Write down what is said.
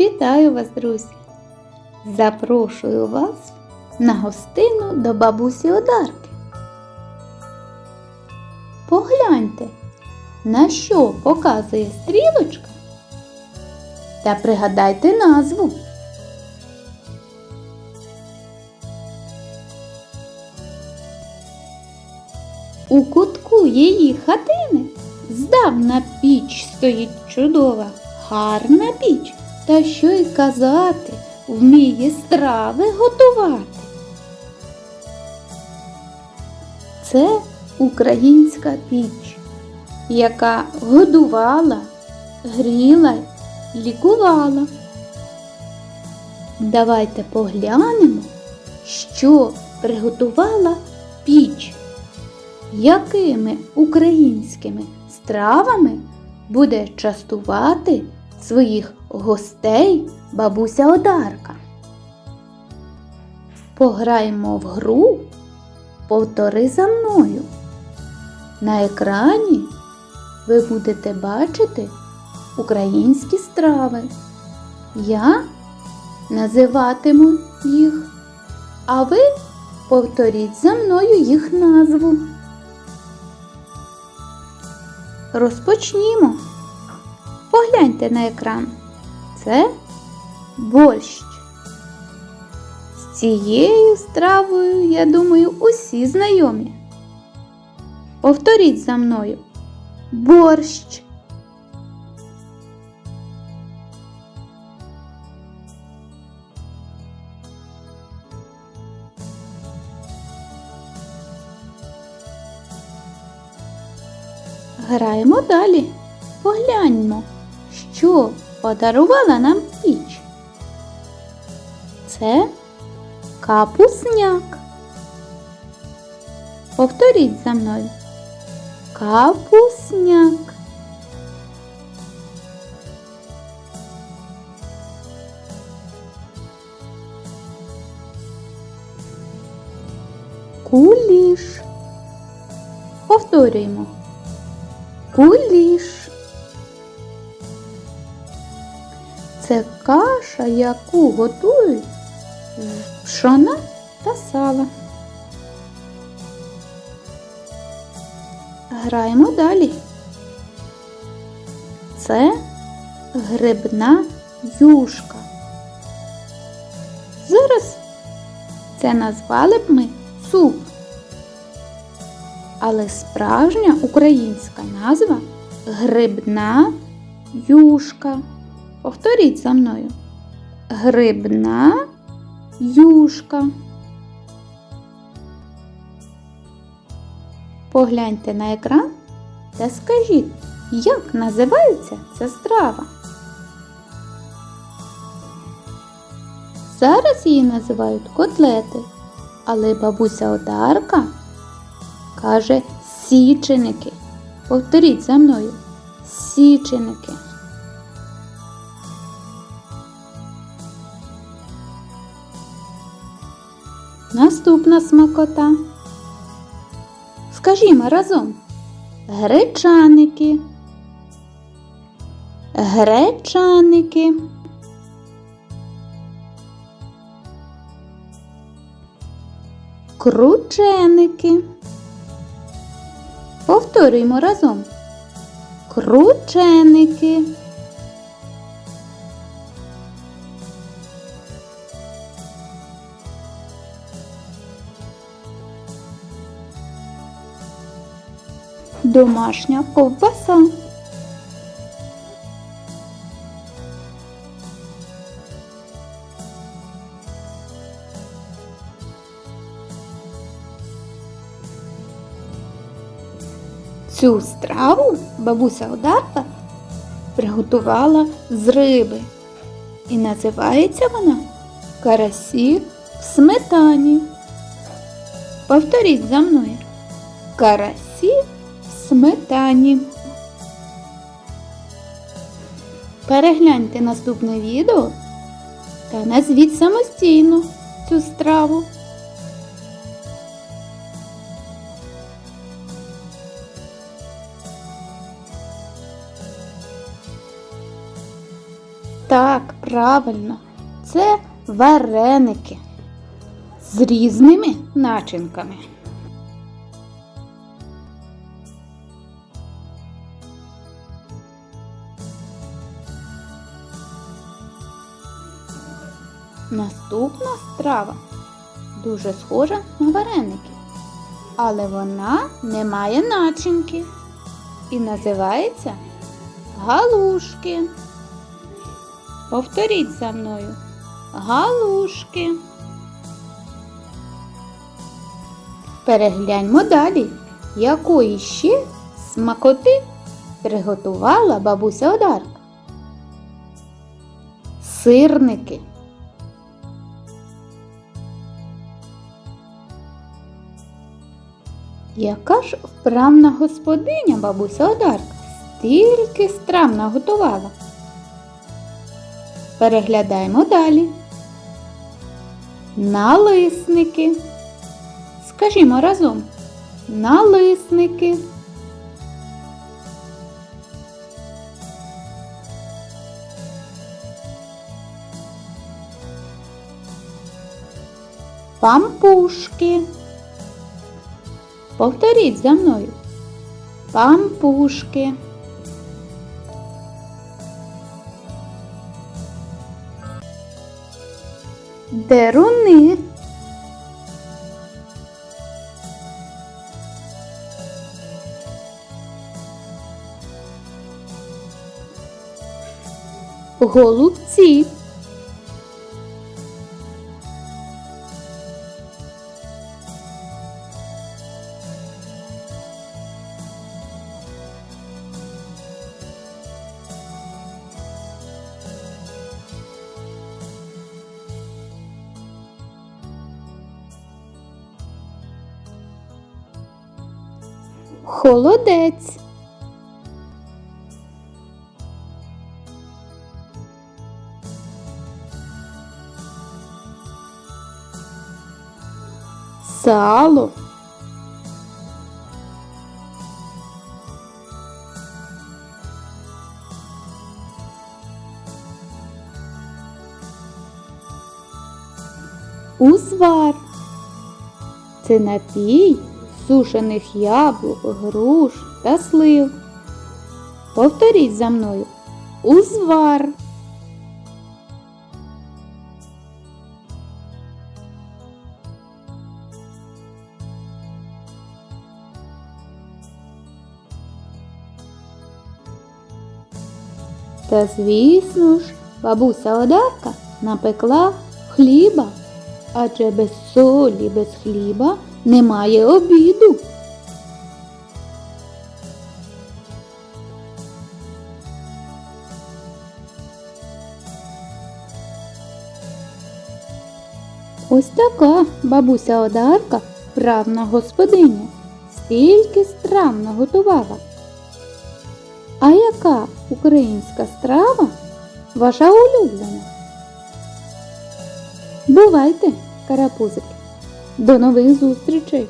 Вітаю вас, друзі! Запрошую вас на гостину до бабусі Одарки. Погляньте, на що показує стрілочка та пригадайте назву. У кутку її хатини здавна піч стоїть чудова, гарна піч, та що й казати, вміє страви готувати. Це українська піч, яка годувала, гріла, лікувала. Давайте поглянемо, що приготувала піч якими українськими стравами буде частувати своїх гостей бабуся Одарка. Пограємо в гру Повтори за мною. На екрані ви будете бачити українські страви. Я називатиму їх, а ви повторіть за мною їх назву. Розпочнімо. Погляньте на екран. Це борщ. З цією стравою, я думаю, усі знайомі. Повторіть за мною. Борщ. Граємо далі. Погляньмо, що подарувала нам піч. Це капусняк. Повторіть за мною. Капусняк. Куліш. Повторюємо. Куліш. Це каша, яку готують пшона та сала. Граємо далі. Це грибна юшка. Зараз це назвали б ми суп. Але справжня українська назва грибна юшка. Повторіть за мною. Грибна юшка. Погляньте на екран та скажіть, як називається ця страва. Зараз її називають котлети, але бабуся Одарка каже січеники. Повторіть за мною. Січеники. Наступна смакота. Скажімо разом. Гречаники. Гречаники. Крученики. Повторюємо разом. Крученики. Домашня ковбаса. Цю страву бабуся Одарка приготувала з риби. І називається вона карасі в сметані. Повторіть за мною. Карасі сметані. Перегляньте наступне відео та назвіть самостійно цю страву. Так, правильно, це вареники з різними начинками. Наступна страва дуже схожа на вареники, але вона не має начинки і називається галушки. Повторіть за мною. Галушки. Перегляньмо далі, якої ще смакоти приготувала бабуся Одарка. Сирники. Яка ж вправна господиня бабуся Одарка стільки страв наготувала. Переглядаємо далі. Налисники. Скажімо разом. Налисники. Пампушки. Повторіть за мною. Пампушки. Деруни. Голубці. Холодець. Сало. Узвар. Це напій сушених яблук, груш та слив. Повторіть за мною. Узвар. Та звісно ж, бабуся Одарка напекла хліба, адже без солі, без хліба немає обіду. Ось така бабуся Одарка правна господиня, стільки страв наготувала. А яка українська страва ваша улюблена? Бувайте, карапузики! До нових зустрічей!